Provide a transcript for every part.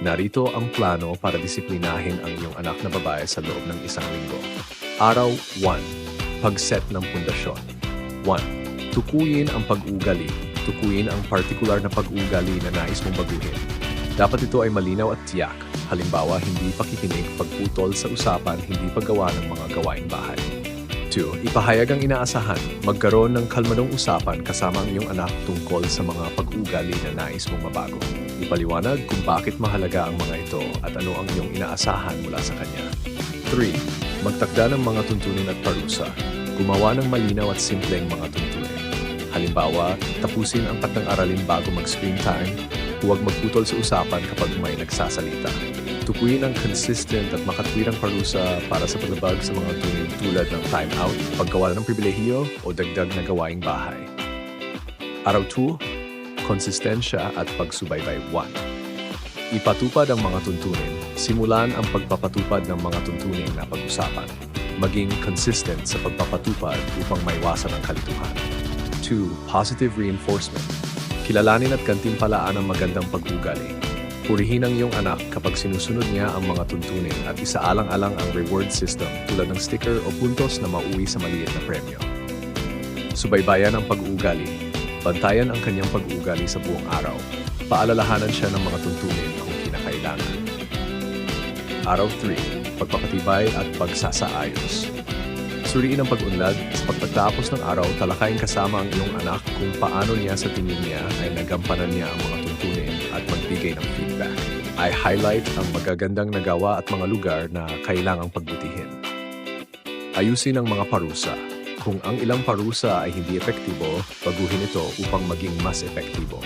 Narito ang plano para disiplinahin ang iyong anak na babae sa loob ng isang linggo. Araw 1. Pag-set ng pundasyon. 1. Tukuyin ang pag-ugali. Tukuyin ang partikular na pag-ugali na nais mong baguhin. Dapat ito ay malinaw at tiyak. Halimbawa, hindi pakikinig, pagputol sa usapan, hindi paggawa ng mga gawaing bahay. 2. Ipahayag ang inaasahan. Magkaroon ng kalmadong usapan kasama ang iyong anak tungkol sa mga pag-ugali na nais mong mabago. Ipaliwanag kung bakit mahalaga ang mga ito at ano ang iyong inaasahan mula sa kanya. 3. Magtakda ng mga tuntunin at parusa. Gumawa ng malinaw at simpleng mga tuntunin. Halimbawa, tapusin ang patang aralin bago mag-screen time. Huwag magputol sa usapan kapag may nagsasalita. Tukuyin ang consistent at makatwirang parusa para sa paglabag sa mga tunin tulad ng time-out, paggawa ng pribilehiyo o dagdag na gawaing bahay. Araw 2, konsistensya at pagsubaybay 1. Ipatupad ang mga tuntunin. Simulan ang pagpapatupad ng mga tuntunin na pag-usapan. Maging consistent sa pagpapatupad upang maiwasan ang kalituhan. 2. Positive reinforcement. Kilalanin at kantimpalaan ang magandang pag-ugali. Purihin ang iyong anak kapag sinusunod niya ang mga tuntunin at isaalang-alang ang reward system tulad ng sticker o puntos na mauwi sa maliit na premyo. Subaybayan ang pag-uugali. Bantayan ang kanyang pag-uugali sa buong araw. Paalalahanan siya ng mga tuntunin kung kinakailangan. Araw 3. Pagpapatibay at pagsasaayos. Suriin ang pag-unlad. Sa pagtatapos ng araw, talakayin kasama ang iyong anak kung paano niya sa tingin niya ay nagampanan niya ang mga tuntunin at magbigay ng feedback. I highlight ang magagandang nagawa at mga lugar na kailangang pagbutihin. Ayusin ang mga parusa. Kung ang ilang parusa ay hindi epektibo, baguhin ito upang maging mas epektibo.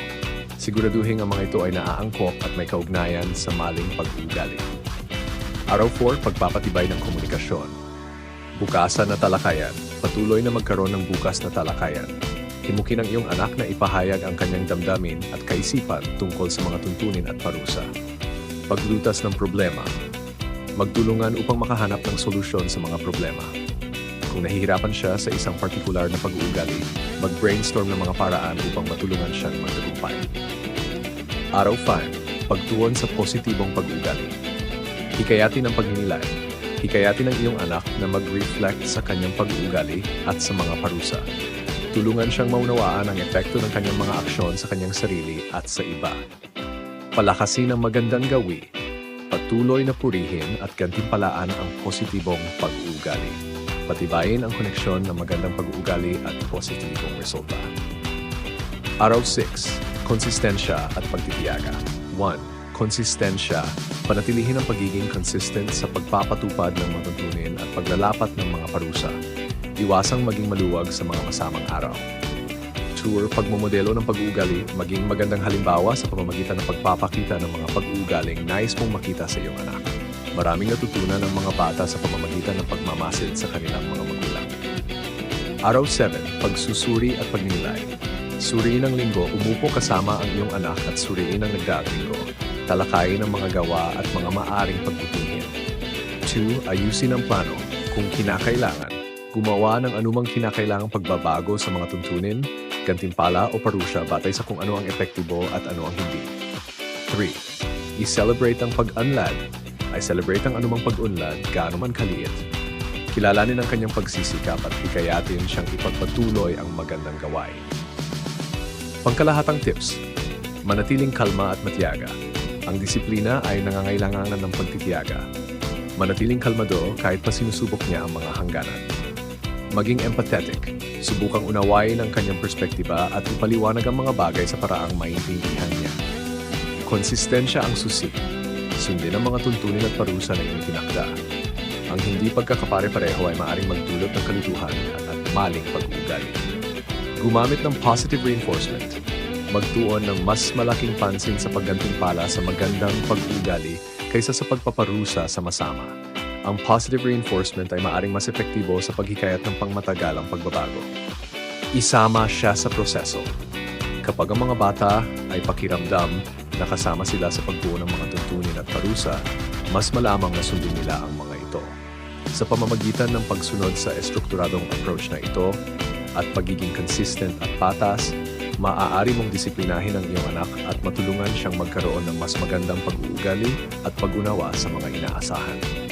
Siguraduhin ang mga ito ay naaangkop at may kaugnayan sa maling pag-ugali. Araw 4, pagpapatibay ng komunikasyon. Bukasan na talakayan. Patuloy na magkaroon ng bukas na talakayan. Himukin ang iyong anak na ipahayag ang kanyang damdamin at kaisipan tungkol sa mga tuntunin at parusa. Paglutas ng problema. Magtulungan upang makahanap ng solusyon sa mga problema. Kung nahihirapan siya sa isang partikular na pag-uugali, mag-brainstorm ng mga paraan upang matulungan siyang magtagumpay. Araw 5. Pagtuon sa positibong pag-uugali. Hikayatin ang pagninilay. Hikayatin ang iyong anak na mag-reflect sa kanyang pag-uugali at sa mga parusa. Tulungan siyang maunawaan ang epekto ng kanyang mga aksyon sa kanyang sarili at sa iba. Palakasin ang magandang gawi. Patuloy na purihin at gantimpalaan ang positibong pag-uugali. Patibayin ang koneksyon ng magandang pag-uugali at positibong resulta. Araw 6. Konsistensya at pagtitiyaga. 1. Konsistensya. Panatilihin ang pagiging consistent sa pagpapatupad ng mga tuntunin at paglalapat ng mga parusa. Iwasang maging maluwag sa mga masamang araw. Tour pagmomodelo ng pag-uugali, maging magandang halimbawa sa pamamagitan ng pagpapakita ng mga pag-uugaling nais mong makita sa iyong anak. Maraming natutunan ng mga bata sa pamamagitan ng pagmamasid sa kanilang mga magulang. Araw 7. Pagsusuri at pagninilay. Suriin ang linggo, umupo kasama ang iyong anak at suriin ang nagdaang linggo. Talakayin ang mga gawa at mga maaring pagbutihin. 2. Ayusin ang plano. Kung kinakailangan, gumawa ng anumang kinakailangang pagbabago sa mga tuntunin, gantimpala o parusya batay sa kung ano ang epektibo at ano ang hindi. 3. I-celebrate ang pag-unlad. Ay celebrate ang anumang pag-unlad, gaano man kaliit. Kilalanin ang kanyang pagsisikap at hikayatin siyang ipagpatuloy ang magandang gawain. Pangkalahatang tips. Manatiling kalma at matiyaga. Ang disiplina ay nangangailangan ng pagtitiyaga. Manatiling kalmado kahit pa sinusubok niya ang mga hangganan. Maging empathetic. Subukang unawain ang kanyang perspektiba at ipaliwanag ang mga bagay sa paraang maintindihan niya. Konsistensya ang susi. Sundin ang mga tuntunin at parusa na iyong tinakda. Ang hindi pagkakapare-pareho ay maaaring magdulot ng kalituhan at maling pag-uugali. Gumamit ng positive reinforcement. Magtuon ng mas malaking pansin sa paggantimpala sa magandang pag-ugali kaysa sa pagpaparusa sa masama. Ang positive reinforcement ay maaring mas epektibo sa paghikayat ng pangmatagalang pagbabago. Isama siya sa proseso. Kapag ang mga bata ay pakiramdam na kasama sila sa pagbuo ng mga tuntunin at parusa, mas malamang na sundin nila ang mga ito. Sa pamamagitan ng pagsunod sa estrukturadong approach na ito at pagiging consistent at patas, Maaari mong disiplinahin ang iyong anak at matulungan siyang magkaroon ng mas magandang pag-uugali at pag-unawa sa mga inaasahan.